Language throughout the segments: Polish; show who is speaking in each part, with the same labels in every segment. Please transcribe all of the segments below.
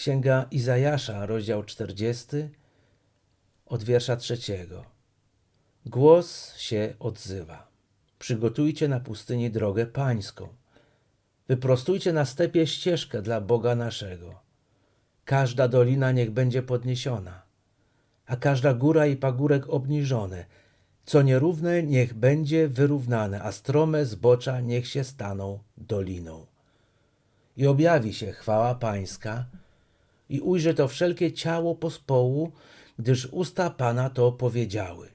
Speaker 1: Księga Izajasza, rozdział 40, od wiersza trzeciego. Głos się odzywa. Przygotujcie na pustyni drogę pańską. Wyprostujcie na stepie ścieżkę dla Boga naszego. Każda dolina niech będzie podniesiona, a każda góra i pagórek obniżone. Co nierówne niech będzie wyrównane, a strome zbocza niech się staną doliną. I objawi się chwała pańska, i ujrzy to wszelkie ciało pospołu, gdyż usta Pana to powiedziały.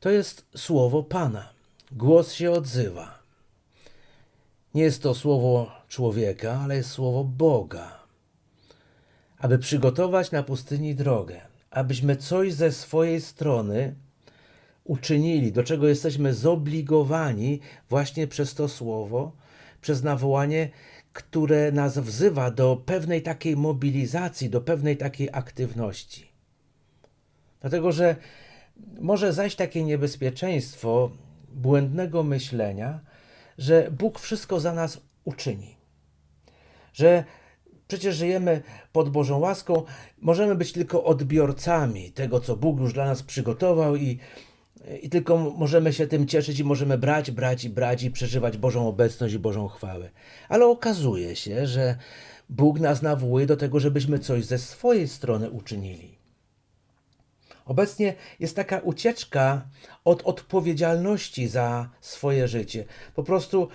Speaker 1: To jest słowo Pana. Głos się odzywa. Nie jest to słowo człowieka, ale jest słowo Boga. Aby przygotować na pustyni drogę, abyśmy coś ze swojej strony uczynili, do czego jesteśmy zobligowani właśnie przez to słowo, przez nawołanie, które nas wzywa do pewnej takiej mobilizacji, do pewnej takiej aktywności. Dlatego, że może zajść takie niebezpieczeństwo błędnego myślenia, że Bóg wszystko za nas uczyni. Że przecież żyjemy pod Bożą łaską, możemy być tylko odbiorcami tego, co Bóg już dla nas przygotował i, i tylko możemy się tym cieszyć i możemy brać, brać i brać i przeżywać Bożą obecność i Bożą chwałę. Ale okazuje się, że Bóg nas nawołuje do tego, żebyśmy coś ze swojej strony uczynili. Obecnie jest taka ucieczka od odpowiedzialności za swoje życie. Po prostu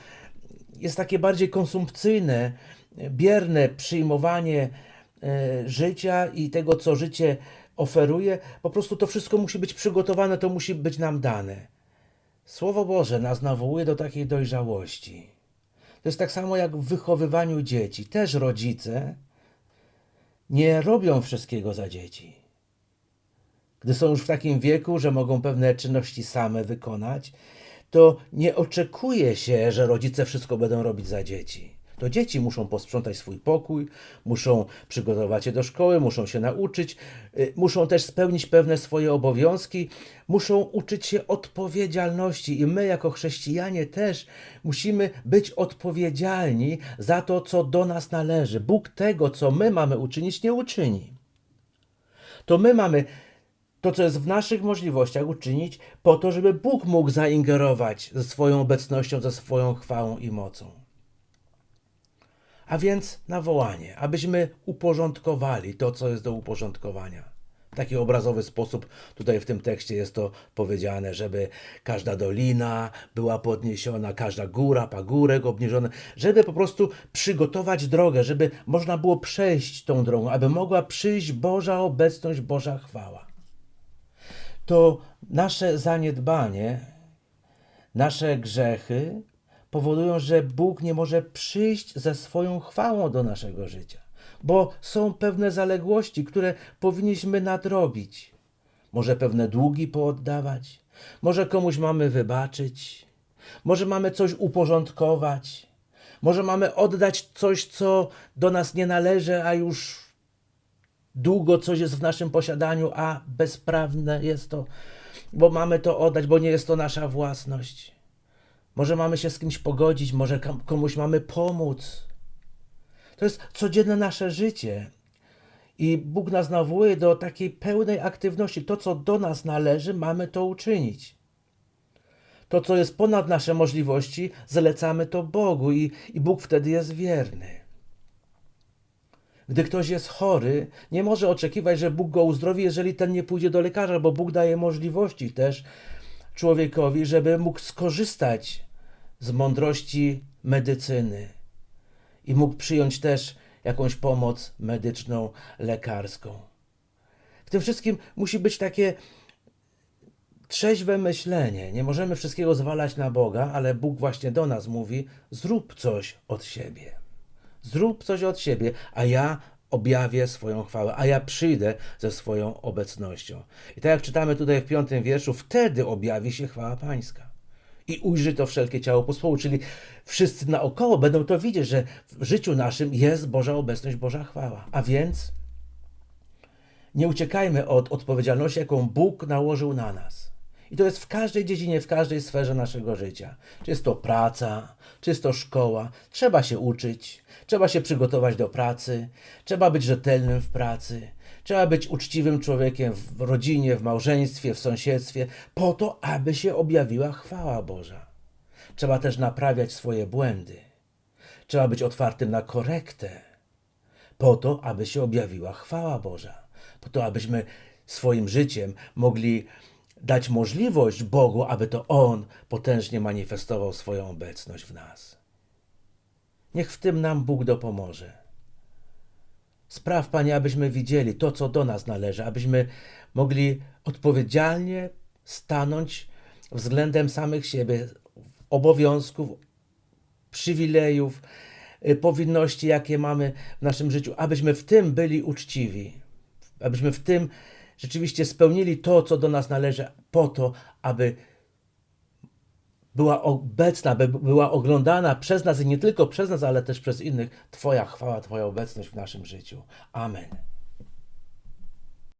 Speaker 1: jest takie bardziej konsumpcyjne, bierne przyjmowanie e, życia i tego, co życie oferuje. Po prostu to wszystko musi być przygotowane, to musi być nam dane. Słowo Boże nas nawołuje do takiej dojrzałości. To jest tak samo jak w wychowywaniu dzieci. Też rodzice nie robią wszystkiego za dzieci gdy są już w takim wieku, że mogą pewne czynności same wykonać, to nie oczekuje się, że rodzice wszystko będą robić za dzieci. To dzieci muszą posprzątać swój pokój, muszą przygotować się do szkoły, muszą się nauczyć, y, muszą też spełnić pewne swoje obowiązki, muszą uczyć się odpowiedzialności i my, jako chrześcijanie, też musimy być odpowiedzialni za to, co do nas należy. Bóg tego, co my mamy uczynić, nie uczyni. To my mamy to, co jest w naszych możliwościach uczynić, po to, żeby Bóg mógł zaingerować ze swoją obecnością, ze swoją chwałą i mocą. A więc nawołanie, abyśmy uporządkowali to, co jest do uporządkowania. W taki obrazowy sposób tutaj w tym tekście jest to powiedziane, żeby każda dolina była podniesiona, każda góra, pagórek obniżony, żeby po prostu przygotować drogę, żeby można było przejść tą drogą, aby mogła przyjść Boża obecność, Boża chwała to nasze zaniedbanie, nasze grzechy powodują, że Bóg nie może przyjść ze swoją chwałą do naszego życia, bo są pewne zaległości, które powinniśmy nadrobić. Może pewne długi pooddawać, może komuś mamy wybaczyć, może mamy coś uporządkować, może mamy oddać coś, co do nas nie należy, a już długo coś jest w naszym posiadaniu, a bezprawne jest to, bo mamy to oddać, bo nie jest to nasza własność. Może mamy się z kimś pogodzić, może komuś mamy pomóc. To jest codzienne nasze życie. I Bóg nas nawołuje do takiej pełnej aktywności. To, co do nas należy, mamy to uczynić. To, co jest ponad nasze możliwości, zalecamy to Bogu i, i Bóg wtedy jest wierny. Gdy ktoś jest chory, nie może oczekiwać, że Bóg go uzdrowi, jeżeli ten nie pójdzie do lekarza, bo Bóg daje możliwości też człowiekowi, żeby mógł skorzystać z mądrości medycyny i mógł przyjąć też jakąś pomoc medyczną, lekarską. W tym wszystkim musi być takie trzeźwe myślenie. Nie możemy wszystkiego zwalać na Boga, ale Bóg właśnie do nas mówi: zrób coś od siebie. Zrób coś od siebie, a ja objawię swoją chwałę, a ja przyjdę ze swoją obecnością. I tak jak czytamy tutaj w piątym wierszu, wtedy objawi się chwała Pańska. I ujrzy to wszelkie ciało pospołu, czyli wszyscy naokoło będą to widzieć, że w życiu naszym jest Boża obecność, Boża chwała. A więc nie uciekajmy od odpowiedzialności, jaką Bóg nałożył na nas. I to jest w każdej dziedzinie, w każdej sferze naszego życia. Czy jest to praca, czy jest to szkoła. Trzeba się uczyć, trzeba się przygotować do pracy, trzeba być rzetelnym w pracy, trzeba być uczciwym człowiekiem w rodzinie, w małżeństwie, w sąsiedztwie, po to, aby się objawiła chwała Boża. Trzeba też naprawiać swoje błędy. Trzeba być otwartym na korektę, po to, aby się objawiła chwała Boża, po to, abyśmy swoim życiem mogli dać możliwość Bogu, aby to On potężnie manifestował swoją obecność w nas. Niech w tym nam Bóg dopomoże. Spraw, Panie, abyśmy widzieli to, co do nas należy, abyśmy mogli odpowiedzialnie stanąć względem samych siebie, obowiązków, przywilejów, y, powinności, jakie mamy w naszym życiu, abyśmy w tym byli uczciwi, abyśmy w tym rzeczywiście spełnili to, co do nas należy, po to, aby była obecna, by była oglądana przez nas i nie tylko przez nas, ale też przez innych Twoja chwała, Twoja obecność w naszym życiu. Amen.